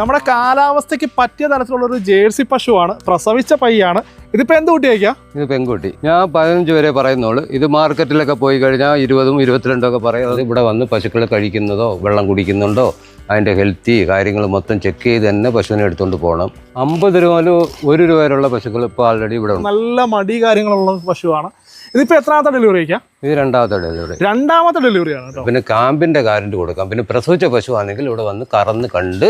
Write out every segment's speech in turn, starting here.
നമ്മുടെ കാലാവസ്ഥയ്ക്ക് പറ്റിയ തരത്തിലുള്ള ഒരു ജേഴ്സി പശുവാണ് പ്രസവിച്ച പയ്യാണ്. ഇതിപ്പോ എന്ത് കുട്ടിയാ ഇത് പെൺകുട്ടി. ഞാൻ പതിനഞ്ച് വരെ പറയുന്നുള്ളൂ. ഇത് മാർക്കറ്റിലൊക്കെ പോയി കഴിഞ്ഞാൽ ഇരുപതും ഇരുപത്തിരണ്ടും ഒക്കെ പറയുന്നത് ഇവിടെ വന്ന് പശുക്കൾ കഴിക്കുന്നതോ വെള്ളം കുടിക്കുന്നുണ്ടോ അതിന്റെ ഹെൽത്തി കാര്യങ്ങൾ മൊത്തം ചെക്ക് ചെയ്ത് തന്നെ പശുവിനെ എടുത്തുകൊണ്ട് പോകണം അമ്പത് രൂപ ഒരു രൂപ വരെയുള്ള പശുക്കൾ ഇപ്പോൾ ആൾറെഡി ഇവിടെ ഉണ്ട്. നല്ല മടി കാര്യങ്ങളുള്ള പശുവാണ്. ഇതിപ്പോ എത്രാമത്തെ ഡെലിവറി ആയിരിക്കാം ഇത് രണ്ടാമത്തെ ഡെലിവറി രണ്ടാമത്തെ ഡെലിവറി ആണ് കേട്ടോ പിന്നെ കാമ്പിന്റെ കാര്യം കൊടുക്കാം. പിന്നെ പ്രസവിച്ച പശുവാണെങ്കിൽ ഇവിടെ വന്ന് കറന്ന് കണ്ട്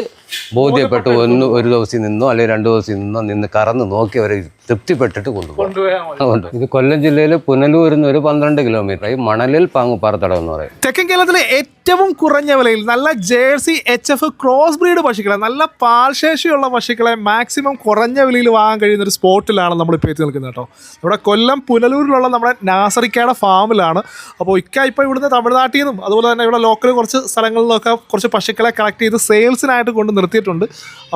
ബോധ്യപ്പെട്ട് ഒന്ന് ഒരു ദിവസം നിന്നോ അല്ലെങ്കിൽ രണ്ട് ദിവസം നിന്നോ നിന്ന് കറന്ന് നോക്കി അവരെ തൃപ്തിപ്പെട്ടിട്ട് കൊണ്ടുപോകും. ഇത് കൊല്ലം ജില്ലയിൽ പുനലൂരിൽ നിന്ന് ഒരു പന്ത്രണ്ട് കിലോമീറ്റർ ഈ മണലിൽ പാങ്ങ് പാറത്തടം എന്ന് പറയും. തെക്കൻ കേരളത്തിലെ ഏറ്റവും കുറഞ്ഞ വിലയിൽ നല്ല jersey H F cross breed പശുക്കളെ നല്ല പാൽശേഷിയുള്ള പശുക്കളെ മാക്സിമം കുറഞ്ഞ വിലയിൽ വാങ്ങാൻ കഴിയുന്ന ഒരു സ്പോട്ടിലാണ് നമ്മൾ ഇപ്പോൾ എത്തി നിൽക്കുന്നത് കേട്ടോ നമ്മുടെ കൊല്ലം പുനലൂരിലുള്ള നമ്മുടെ നാസറിക്കയുടെ ഫാമിലാണ് അപ്പോൾ ഇക്ക ഇപ്പോൾ ഇവിടുന്ന് തമിഴ്നാട്ടിൽ നിന്നും അതുപോലെ തന്നെ ഇവിടെ ലോക്കൽ കുറച്ച് സ്ഥലങ്ങളിൽ നിന്നൊക്കെ കുറച്ച് പശുക്കളെ കളക്ട് ചെയ്ത് സെയിൽസിനായിട്ട് കൊണ്ട് നിർത്തിയിട്ടുണ്ട്.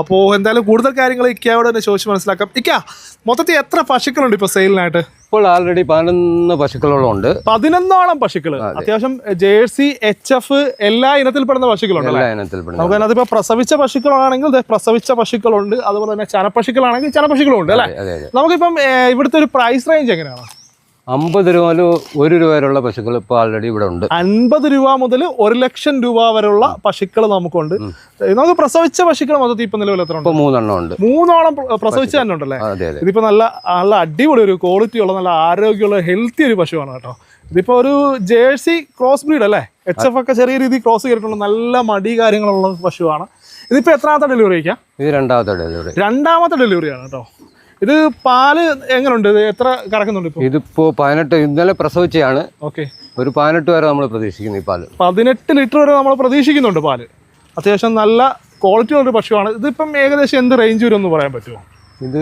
അപ്പോൾ എന്തായാലും കൂടുതൽ കാര്യങ്ങൾ ഇക്കയോട് തന്നെ ചോദിച്ച് മനസ്സിലാക്കാം. ഇക്ക മൊത്തത്തിൽ എത്ര പശുക്കളുണ്ട് ഇപ്പോൾ സെയിലിനായിട്ട് ഇപ്പോൾ ആൾറെഡി പതിനൊന്ന് പശുക്കളോളം ഉണ്ട് പതിനൊന്നോളം പശുക്കൾ അത്യാവശ്യം ജേഴ്സി എച്ച് എഫ് എല്ലാ ഇനത്തിൽപ്പെടുന്ന പശുക്കളുണ്ട് എല്ലാ ഇനത്തിൽപ്പെടുന്ന നമുക്ക് അതിനകത്ത് പ്രസവിച്ച പശുക്കളാണെങ്കിൽ പ്രസവിച്ച പശുക്കളുണ്ട്. അതുപോലെ തന്നെ ചനപ്പശുക്കളാണെങ്കിൽ ചനപ്പശുക്കളുണ്ട് അല്ലേ? നമുക്കിപ്പം ഇവിടുത്തെ ഒരു പ്രൈസ് റേഞ്ച് എങ്ങനെയാണ്? അമ്പത് രൂപ മുതൽ ഒരു രൂപ വരെയുള്ള പശുക്കൾ ഇപ്പോൾ ആൾറെഡി ഇവിടെ ഉണ്ട്. അൻപത് രൂപ മുതൽ ഒരു ലക്ഷം രൂപ വരെയുള്ള പശുക്കൾ നമുക്കുണ്ട്. നമുക്ക് പ്രസവിച്ച പശുക്കൾ മൊത്തത്തിൽ ഇപ്പൊ നിലവിൽ എത്ര ഉണ്ട് മൂന്നെണ്ണം ഉണ്ട്. മൂന്നോളം പ്രസവിച്ച തന്നെ ഉണ്ടല്ലേ? ഇതിപ്പോ നല്ല നല്ല അടിപൊളി ഒരു ക്വാളിറ്റി ഉള്ള നല്ല ആരോഗ്യമുള്ള ഹെൽത്തി ഒരു പശുവാണ് കേട്ടോ. ഇതിപ്പോ ഒരു ജേഴ്സി ക്രോസ് ബ്രീഡ് അല്ലേ? എച്ച് എഫ് ഒക്കെ ചെറിയ രീതിയിൽ ക്രോസ് ചെയ്തിട്ടുള്ള നല്ല മടി കാര്യങ്ങളുള്ള പശുവാണ്. ഇതിപ്പോ എത്രാമത്തെ ഡെലിവറി ആയിരിക്കാം ഇത് രണ്ടാമത്തെ ഡെലിവറി രണ്ടാമത്തെ ഡെലിവറിയാണ് കേട്ടോ. ഇത് പാൽ എങ്ങനെയുണ്ട് ഇത് എത്ര കറക്കുന്നുണ്ട് ഇപ്പോൾ ഇതിപ്പോ പതിനെട്ട് ഇന്നലെ പ്രസവിച്ചതാണ് ഓക്കെ. ഒരു പതിനെട്ട് വരെ നമ്മൾ പ്രതീക്ഷിക്കുന്നു ഈ പാൽ. പതിനെട്ട് ലിറ്റർ വരെ നമ്മൾ പ്രതീക്ഷിക്കുന്നുണ്ട് പാൽ. അത്യാവശ്യം നല്ല ക്വാളിറ്റി ഉള്ളൊരു പശുവാണ് ഇതിപ്പം ഏകദേശം എന്ത് റേഞ്ച് വരും എന്ന് പറയാൻ പറ്റുമോ? ഇത്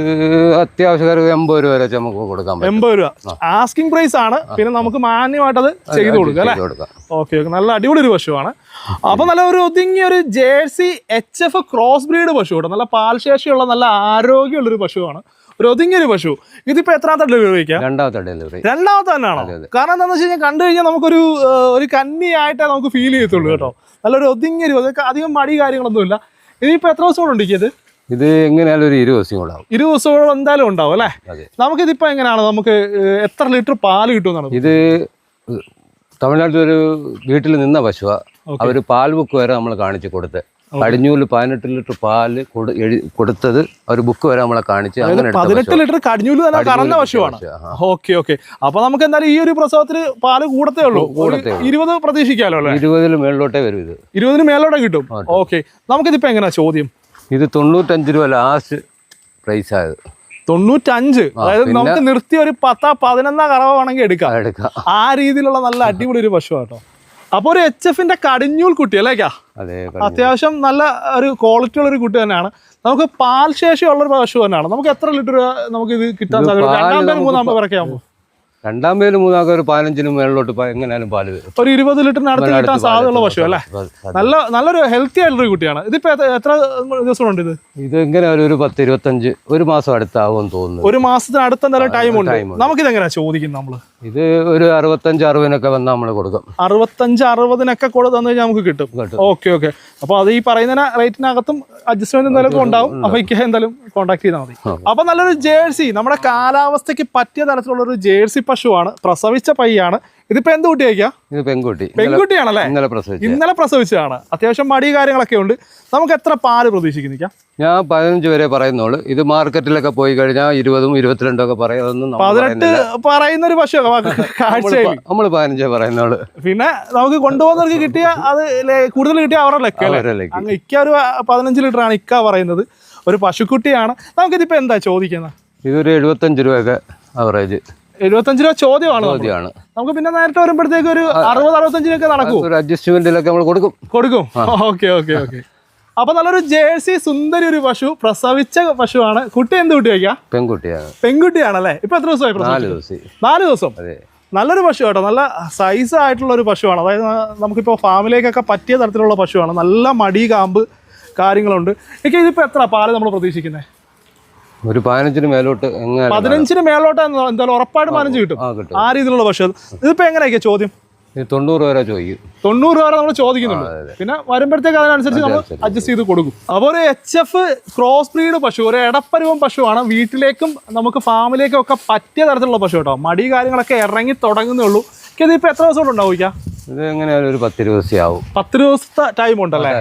അത്യാവശ്യം എൺപത് രൂപ വരെ നമുക്ക് കൊടുക്കാൻ പറ്റും. എൺപത് രൂപ. ആസ്കിംഗ് പ്രൈസ് ആണ്. പിന്നെ നമുക്ക് മാന്യമായിട്ട് അത് ചെയ്തു കൊടുക്കുക അല്ലേ? കൊടുക്കാം. Okay okay. നല്ല അടിപൊളി ഒരു പശുവാണ് അപ്പൊ നല്ല ഒരു ഒതുങ്ങിയ ഒരു jersey H F cross breed പശു കേട്ടോ നല്ല പാൽശേഷിയുള്ള നല്ല ആരോഗ്യമുള്ള ഒരു പശുവാണ് ഒരു ഒതുങ്ങിയ ഒരു പശു. ഇതിപ്പോ എത്രാമത്തെ ഡെലിവറി വയ്ക്കാം രണ്ടാമത്തെ ഡെലിവറി രണ്ടാമത്തെ തന്നെയാണോ. കാരണം എന്താണെന്ന് വെച്ച് കഴിഞ്ഞാൽ കണ്ടു കഴിഞ്ഞാൽ നമുക്കൊരു ഒരു കന്നിയായിട്ടേ നമുക്ക് ഫീൽ ചെയ്യത്തുള്ളൂ കേട്ടോ. നല്ലൊരു ഒതുങ്ങിയ ഒരു അതൊക്കെ അധികം മടി കാര്യങ്ങളൊന്നുമില്ല. ഇതിപ്പോ എത്ര ദിവസം കൊണ്ട് ഉണ്ടിക്കത് ഇത്? എങ്ങനെയാലും ഒരു ഇരുപത് ദിവസം ഉണ്ടാവും ഇരുപത് ദിവസം എന്തായാലും ഉണ്ടാവും അല്ലേ? നമുക്കിതിപ്പോ എങ്ങനെയാണ്? നമുക്ക് എത്ര ലിറ്റർ പാൽ കിട്ടുമെന്നാണ് ഇത് തമിഴ്നാട്ടിൽ ഒരു വീട്ടിൽ നിന്ന പശുവാ. അവർ പാൽ ബുക്ക് വരെ നമ്മൾ കാണിച്ചു കൊടുത്ത് കടിഞ്ഞൂൽ പതിനെട്ട് ലിറ്റർ പാൽ കൊടുത്തത് അവർ ബുക്ക് വരെ നമ്മളെ കാണിച്ച് പതിനെട്ട് ലിറ്റർ കടിഞ്ഞൂൽ തന്നെ കറന്ന പശുവാണ്. Okay okay. അപ്പൊ നമുക്ക് എന്തായാലും ഈ ഒരു പ്രസവത്തിന് പാൽ കൂടത്തേ ഉള്ളൂ. ഒരു. ഇരുപത് പ്രതീക്ഷിക്കാലോ ഇരുപതിന് മേളിലോട്ടേ വരും ഇത്. ഇരുപതിന് മേലോടെ കിട്ടും. ഓക്കെ. നമുക്കിതിപ്പോ എങ്ങനെയാ ചോദ്യം? ഇത് തൊണ്ണൂറ്റഞ്ച് രൂപ ലാസ്റ്റ് പ്രൈസ് ആയത്. തൊണ്ണൂറ്റഞ്ച്. അതായത് നമുക്ക് നിർത്തിയ ഒരു പത്താ പതിനൊന്നാ കറവാണെങ്കിൽ എടുക്കാം. എടുക്കാം. ആ രീതിയിലുള്ള നല്ല അടിപൊളി ഒരു പശു കേട്ടോ. അപ്പൊ ഒരു എച്ച് എഫിന്റെ കടിഞ്ഞൂൽ കുട്ടി അല്ലേക്കാ അതെ അത്യാവശ്യം നല്ല ഒരു ക്വാളിറ്റി ഉള്ള ഒരു കുട്ടി തന്നെയാണ്. നമുക്ക് പാൽ ശേഷിയുള്ള ഒരു പശു തന്നെയാണ്. നമുക്ക് എത്ര ലിറ്റർ നമുക്ക് ഇത് കിട്ടാൻ സാധിക്കും രണ്ടാം പേര് മൂന്നാം രണ്ടാം പേര് മൂന്നാമത്തെ ഒരു പതിനഞ്ചിന് മേളിലോട്ട് എങ്ങനെയാലും പാൽ വരും. ഒരു ഇരുപത് ലിറ്ററിന് അടുത്ത് കിട്ടാൻ സാധ്യതയുള്ള പശു അല്ലേ? നല്ല നല്ലൊരു ഹെൽത്തി ആയിട്ടുള്ള ഒരു കുട്ടിയാണ്. ഇതിപ്പോ എത്ര- എത്ര ദിവസമുണ്ട് ഇത്? ഇത് എങ്ങനെയാലും ഒരു പത്ത് ഇരുപത്തഞ്ച് ഒരു മാസം അടുത്താവും തോന്നുന്നു. ഒരു മാസത്തിന് അടുത്ത എന്തായാലും ടൈം ഉണ്ട്. നമുക്കിത് ചോദിക്കുന്നത് നമ്മൾ? ഇത് ഒരു അറുപത്തഞ്ച് അറുപതിനൊക്കെ വന്ന് നമ്മൾ കൊടുക്കും. അറുപത്തഞ്ച് അറുപതിനൊക്കെ കൂടെ തന്നു കഴിഞ്ഞാൽ നമുക്ക് കിട്ടും. Okay okay. അപ്പൊ അത് ഈ പറയുന്ന റേറ്റിനകത്തും അഡ്ജസ്റ്റ്മെന്റ് എന്തായാലും ഉണ്ടാവും. അപ്പൊ ഇക്ക എന്തായാലും കോൺടാക്ട് ചെയ്താൽ മതി. അപ്പൊ നല്ലൊരു ജേഴ്സി നമ്മുടെ കാലാവസ്ഥയ്ക്ക് പറ്റിയ തരത്തിലുള്ള ഒരു ജേഴ്സി പശുവാണ്. പ്രസവിച്ച പയ്യാണ്. ഇതിപ്പോ എന്ത് കുട്ടിയാ ഇത് പെൺകുട്ടി. പെൺകുട്ടിയാണല്ലേ? ഇന്നലെ പ്രസവിച്ച ഇന്നലെ പ്രസവിച്ചതാണ്. അത്യാവശ്യം മടി കാര്യങ്ങളൊക്കെ ഉണ്ട്. നമുക്ക് എത്ര പാൽ പ്രതീക്ഷിക്കുന്നില്ല ഞാൻ പതിനഞ്ച് വരെ പറയുന്നുള്ളൂ. ഇത് മാർക്കറ്റിലൊക്കെ പോയി കഴിഞ്ഞാൽ ഇരുപതും ഇരുപത്തിരണ്ടും ഒക്കെ പറയും. പതിനെട്ട് പറയുന്ന ഒരു കാഴ്ചയിൽ നമ്മൾ പതിനഞ്ചേ പറയുന്നുള്ളൂ. പിന്നെ നമുക്ക് കൊണ്ടുപോകുന്നവർക്ക് കിട്ടിയ അത് കൂടുതൽ കിട്ടിയ അവരുടെ ലക്ക് അങ്ങ് ഇക്ക ഒരു പതിനഞ്ച് ലിറ്റർ ആണ് ഇക്ക പറയുന്നത്. ഒരു പശുക്കുട്ടിയാണ്. നമുക്കിതിപ്പോ എന്താ ചോദിക്കുന്നത് ഇതൊരു എഴുപത്തഞ്ച് രൂപയൊക്കെ അവറേജ് എഴുപത്തഞ്ച് രൂപ ചോദ്യമാണ്. ചോദ്യമാണ്. നമുക്ക് പിന്നെ നേരിട്ട് വരുമ്പോഴത്തേക്ക് ഒരു അറുപത് അറുപത്തഞ്ചിനൊക്കെ നടക്കും. ഒരു അഡ്ജസ്റ്റ്മെന്റിലൊക്കെ നമ്മൾ കൊടുക്കും. കൊടുക്കും. Okay okay okay. അപ്പൊ നല്ലൊരു ജേഴ്സി സുന്ദരി ഒരു പശു പ്രസവിച്ച പശുവാണ്. കുട്ടി എന്ത് കുട്ടി വയ്ക്കാം? പെൺകുട്ടിയാണ്. പെൺകുട്ടിയാണല്ലേ? ഇപ്പൊ എത്ര ദിവസമായി നാല് ദിവസം. നാല് ദിവസം. നല്ലൊരു പശു കേട്ടോ. നല്ല സൈസ് ആയിട്ടുള്ള ഒരു പശുവാണ്. അതായത് നമുക്കിപ്പോൾ ഫാമിലേക്കൊക്കെ പറ്റിയ തരത്തിലുള്ള പശുവാണ്. നല്ല മടി കാമ്പ് കാര്യങ്ങളുണ്ട്. എനിക്ക് ഇതിപ്പോൾ എത്ര പാൽ നമ്മൾ പ്രതീക്ഷിക്കുന്നത് ഒരു പതിനഞ്ചിന് മേലോട്ട് എങ്ങനെ പതിനഞ്ചിന് മേലോട്ട് എന്തായാലും ഉറപ്പായിട്ട് പതിനഞ്ച് കിട്ടും. ആ രീതിയിലുള്ള പക്ഷേ ഇതിപ്പോ എങ്ങനെയൊക്കെയാ ചോദ്യം? തൊണ്ണൂറ് വരെ ചോദിക്കും. തൊണ്ണൂറ് വരെ നമ്മൾ ചോദിക്കുന്നുണ്ട് പിന്നെ വരുമ്പോഴത്തേക്ക് അതിനനുസരിച്ച് നമ്മൾ അഡ്ജസ്റ്റ് ചെയ്ത് കൊടുക്കും. അപ്പോൾ ഒരു എച്ച് എഫ് ക്രോസ് ബ്രീഡ് പശു ഒരു ഇടപ്പരുവം പശുവാണ് വീട്ടിലേക്കും നമുക്ക് ഫാമിലേക്കും ഒക്കെ പറ്റിയ തരത്തിലുള്ള പശു കേട്ടോ. മടി കാര്യങ്ങളൊക്കെ ഇറങ്ങി തുടങ്ങുന്നേ ഉള്ളൂ ഇതിപ്പോ എത്ര ദിവസം കൊണ്ട് ഉണ്ടാവും ഇത് എങ്ങനെയാലും ഒരു പത്ത് ദിവസം ആവും. പത്ത് ദിവസത്തെ ടൈം ഉണ്ടല്ലേ?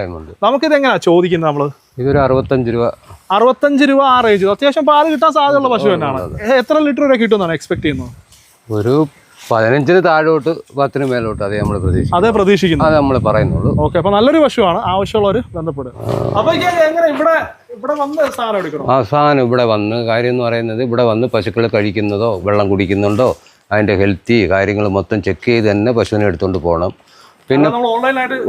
നമുക്കിത് എങ്ങനെയാ ചോദിക്കുന്നത് നമ്മൾ ഇതൊരു അറുപത്തഞ്ച് രൂപ. അറുപത്തഞ്ച് രൂപ ആ റേഞ്ച് അത്യാവശ്യം പാൽ കിട്ടാൻ സാധ്യതയുള്ള പശു തന്നെയാണ്. എത്ര ലിറ്റർ വരെ കിട്ടുമെന്നാണ് എക്സ്പെക്ട് ചെയ്യുന്നത്? ഒരു പതിനഞ്ചിന് താഴോട്ട് പത്തിന് മേലോട്ട് അതേ നമ്മൾ പ്രതീക്ഷിക്കും അതേ പ്രതീക്ഷിക്കുന്നു. അത് നമ്മൾ പറയുന്നുള്ളൂ. ഓക്കെ അപ്പൊ നല്ലൊരു പശുവാണ്. ആവശ്യമുള്ളവർ ബന്ധപ്പെടുക അപ്പൊ എങ്ങനെ? ഇവിടെ ഇവിടെ വന്ന് സാധനം എടുക്കണം? അവസാനം ഇവിടെ വന്ന് കാര്യം എന്ന് പറയുന്നത് ഇവിടെ വന്ന് പശുക്കൾ കഴിക്കുന്നതോ വെള്ളം കുടിക്കുന്നുണ്ടോ അതിന്റെ ഹെൽത്തി കാര്യങ്ങൾ മൊത്തം ചെക്ക് ചെയ്ത് തന്നെ പശുവിനെ എടുത്തുകൊണ്ട് പോകണം പിന്നെ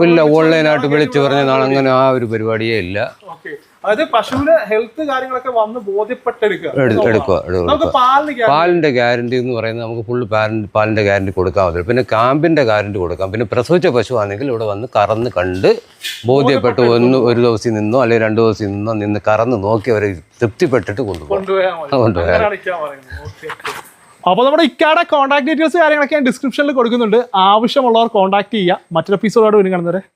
ഇല്ല ഓൺലൈനായിട്ട് വിളിച്ചു പറഞ്ഞ നാളെ അങ്ങനെ ആ ഒരു പരിപാടിയേ ഇല്ല. പാലിന്റെ അതായത് പശുവിന് ഹെൽത്ത് കാര്യങ്ങളൊക്കെ വന്ന് ബോധ്യപ്പെട്ടെടുക്കുക. എടു- എടുക്കുക എടുക്കുക. നമുക്ക് പാലിന് ഗ്യാ- പാലിന്റെ ഗ്യാരണ്ടി എന്ന് പറയുന്നത് നമുക്ക് ഫുള്ള് പാലിന്റെ പാലിന്റെ ഗ്യാരണ്ടി കൊടുക്കാൻ പറ്റും പിന്നെ കാമ്പിന്റെ ഗ്യാരണ്ടി കൊടുക്കാം. പിന്നെ പ്രസവിച്ച പശുവാണെങ്കിൽ ഇവിടെ വന്ന് കറന്ന് കണ്ട് ബോധ്യപ്പെട്ട് ഒന്ന് ഒരു ദിവസം നിന്നോ അല്ലെങ്കിൽ രണ്ട് ദിവസം നിന്നോ നിന്ന് കറന്ന് നോക്കി അവരെ തൃപ്തിപ്പെട്ടിട്ട് കൊണ്ടുപോകും. കൊണ്ടുപോയാൽ അപ്പോൾ നമ്മുടെ ഇക്കാടെ കോൺടാക്ട് ഡീറ്റെയിൽസ് കാര്യങ്ങളൊക്കെ ഞാൻ ഡിസ്ക്രിപ്ഷനിൽ കൊടുക്കുന്നുണ്ട്. ആവശ്യമുള്ളവർ കോൺടാക്ട് ചെയ്യുക. മറ്റൊരു എപ്പിസോഡോട് വീണ്ടും കാണുന്നവരെ.